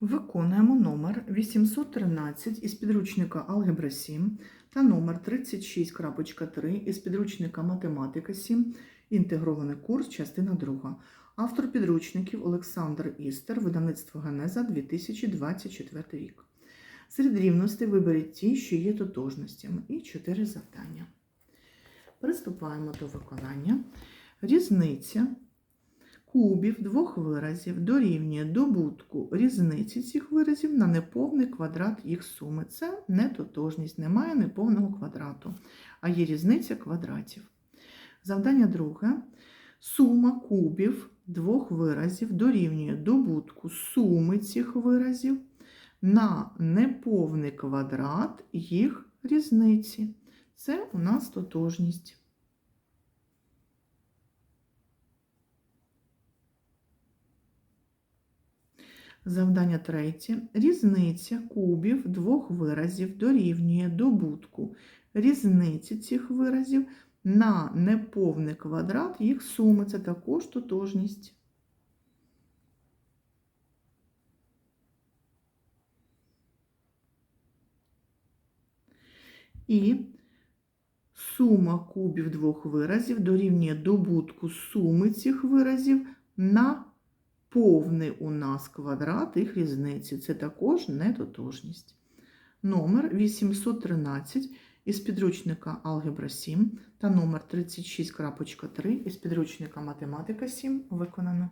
Виконуємо номер 813 із підручника Алгебра 7 та номер 36.3 із підручника Математика 7, інтегрований курс, частина 2. Автор підручників Олександр Істер, видавництво Генеза 2024 рік. Серед рівностей виберіть ті, що є тотожностями, і 4 завдання. Приступаємо до виконання. Різниця кубів двох виразів дорівнює добутку різниці цих виразів на неповний квадрат їх суми. Це не тотожність, немає неповного квадрату, а є різниця квадратів. Завдання друге. Сума кубів двох виразів дорівнює добутку суми цих виразів на неповний квадрат їх різниці. Це у нас тотожність. Завдання третє. Різниця кубів двох виразів дорівнює добутку різниці цих виразів на неповний квадрат їх суми. Це також тотожність. І сума кубів двох виразів дорівнює добутку суми цих виразів на повний у нас квадрат їх різниці. Це також нетотожність. Номер 813 із підручника Алгебра 7 та номер 36.3 із підручника Математика 7 виконано.